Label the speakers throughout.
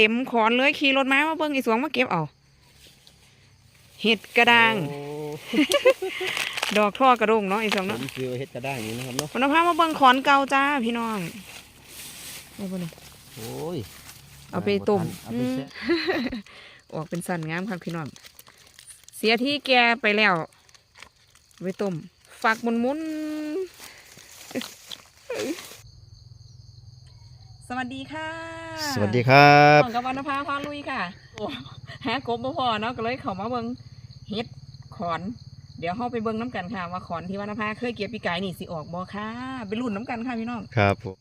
Speaker 1: เต็มขอนเลยขี่รถมามาเบิ่งอีสวงมาเก็บเอาเห็ดกระด้าง
Speaker 2: โอ้
Speaker 1: ดอกท่อกระดงเนาะอีสวง
Speaker 2: ผ
Speaker 1: เนาะ
Speaker 2: มซื้อเฮ็ดกระด้างนี้นะครับเนาะ
Speaker 1: วันพามาเบิ่งขอนเก่าจ้าพี่น้องได้บ่เนี่ย
Speaker 2: โอ้ย
Speaker 1: เอาไปต้ม
Speaker 2: เอาไปแช่
Speaker 1: ออกเป็นสันงามครับพี่น้อง เสียที่แกไปแล้วเอาไปต้มฝักมุนมุน สวัสดีค่ะ
Speaker 2: สวัสดีครับ
Speaker 1: ของกับวรรณภาพาลุยค่ะโอ้หากบบ่พอเนาะก็เลยเข้ามาเบิ่งเฮ็ดขอน เดี๋ยวเฮาไปเบิ่งน้ำกันค่ะว่าขอนที่วรรณภาเคยเก็บปีกายนี่สิออกบ่ค่ะไปลุ้นน้ำกันค่ะพี่น้อง
Speaker 2: ครับผม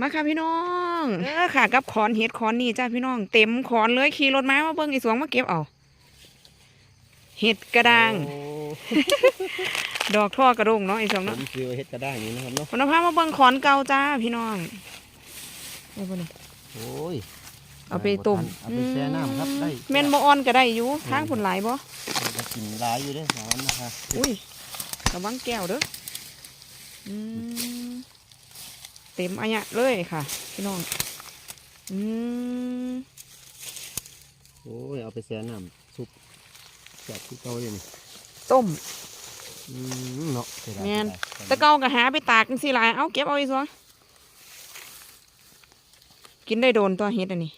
Speaker 1: มาค่ะพี่น้องเออค่ะ กับขอนเห็ดขอนนี่จ้าพี่น้อง เต็มขอนเลยขี่รถมามาเบิ่งอีสวงมาเก็บเอาเห็ดกระด้าง
Speaker 2: โอ้
Speaker 1: ดอกท่อกระดงเนาะอีสวง
Speaker 2: ผ
Speaker 1: เนาะ
Speaker 2: มซื้อเฮ็ดกระด้างนี้นะครับเนาะ
Speaker 1: วันพามาเบิ่งขอนเก่าจ้าพี่น้อง ได้บ่เนี่ย
Speaker 2: โอ้ย
Speaker 1: เอาไปต้ม
Speaker 2: เอาไปแช่น้ำครับได้
Speaker 1: แม่นบ่อ่อนก็ได้อยู่ทางผลหลายบ่
Speaker 2: มันก็กินหลายอยู่เด้อสอนนะครับ
Speaker 1: อุ้ยระวังแก้วเด้ออืมเต็มอันเนี้ยเลยค่ะพี่น้องอืม
Speaker 2: โอ้ยเอาไปแช่น้ำซุปจับที่เก่าเลยนี่
Speaker 1: ต้ม
Speaker 2: อืมเนาะเสียดาย
Speaker 1: แม่น
Speaker 2: เสียดาย
Speaker 1: แตะเกาก็หาไปตากจังซี่หลายเอาเก็บเอาอีสวง กินได้โดนตัวเฮ็ดอันนี้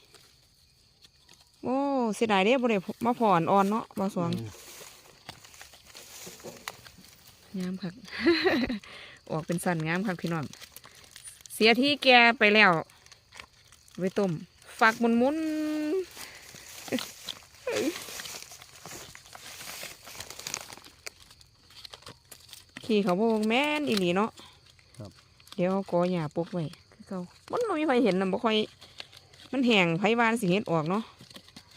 Speaker 1: โอ้เสียดายเด้บ่ได้มาผ่อนอ่อนเนาะบ่สวง
Speaker 2: อืม
Speaker 1: งามคักออกเป็นสันงามคักพี่น้อง เสียที่แกไปแล้วเอาไปต้มฝักมุนมุนขี่เขาบอกแม่นอีหลีเนาะ
Speaker 2: ครับ
Speaker 1: เดี๋ยวเอากอหญ้าปกไว้คือ เขามันไม่มีใครเห็นนะบ่ค่อย มันแห้งไผวานสิเห็ดออกเนาะ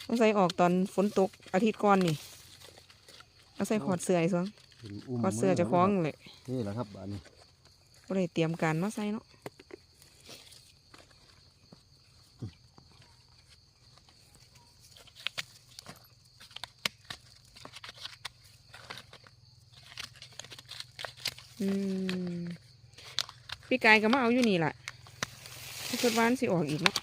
Speaker 1: ต้องใส่ออกตอนฝนตกอาทิตย์ก่อนนี่เอาใส่ขอดเสื้อไอ้สอง
Speaker 2: เป็นม
Speaker 1: ขอดเสื้อเจะคล้าของเลย
Speaker 2: นี่แหละครับอันนี้
Speaker 1: บ่ได้เตรียมการมาใส่เนาะอืมพี่กายก็มาเอาอยู่นี่แหละพี่ ชดหวานสิออกอีกเนาะ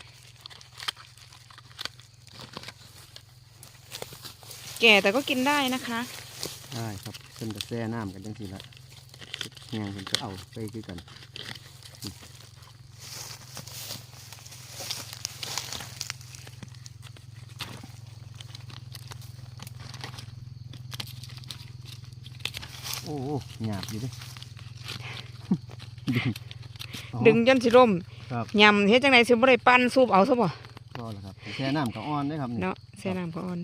Speaker 1: แก่แต่ก็กินได้นะคะ
Speaker 2: ได้ครับเพิ่นจะแช่น้ำกันจังซี่ละงานเพิ่นก็เอาไปคือกันโอ้โหหยาบอยู่เดิ
Speaker 1: ดึงจนสิล่ม
Speaker 2: ครับ
Speaker 1: ยำเฮ็ดจังไดสิบ่ได้ปั้นซุปเอาซะบ่
Speaker 2: ก็แล้วครับแช่น้ำก็อ่อนได้อครับนี่
Speaker 1: เนาะแช่น้ำก็อ่อน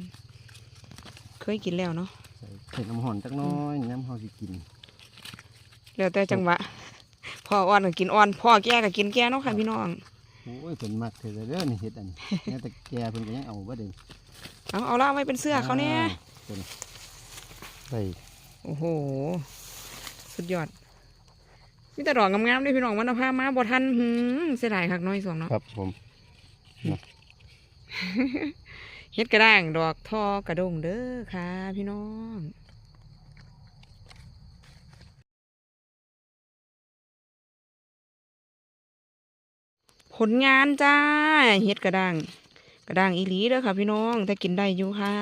Speaker 1: เคยกินแล้วเนาะ
Speaker 2: ใส่เผ็ดน้ำหอนจักหน้อยน้ำเฮาสิกิน
Speaker 1: แล้วแต่จังหวะพ่ออ่อนก็กินอ่อนพ่อแก่ก็กินแก่เนาะค่ะพี่น้อง
Speaker 2: โอ้ยเพิ่นมักเถอะเด้อนี่เฮ็ดอันนี้แม้แต่แกเพิ่นก็ยังเอาบ่ได้
Speaker 1: เอาเอาละไว้เป็นเสื้อเขาเนี่ย
Speaker 2: เพิ่นใส่
Speaker 1: โอ้โห สุดยอด มีแต่ดอกงามๆเลยพี่น้องมันเอาผ้ามาบ่ทันหืมเสียดายคักน้อยสองเนาะ
Speaker 2: ครับผม
Speaker 1: เฮ็ดกระด้างดอกทอกระดงเด้อค่ะ พี่น้องผลงานจ้าเฮ็ดกระด้างกระด้างอีหลีเด้อค่ะ พี่น้องแต่กินได้อยู่ค่ะ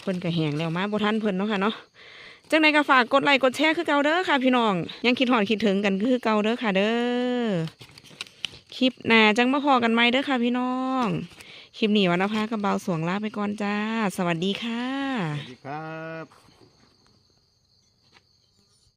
Speaker 1: เพิ่นก็แห้งแล้วมาบ่ทันเพิ่นเนาะค่ะเนาะ จังไดก็ฝากกดไลค์กดแชร์คือเก่าเด้อค่ะ พี่น้อง ยังคิดหอดคิดถึงกันคือเก่าเด้อค่ะ เด้อคลิปหน้าจังมาพอกันไหมเด้อค่ะ พี่น้องคลิปนี้วันนภากับเบาสวงลาไปก่อนจ้า สวัสดีค่ะ
Speaker 2: สวัสดีครับ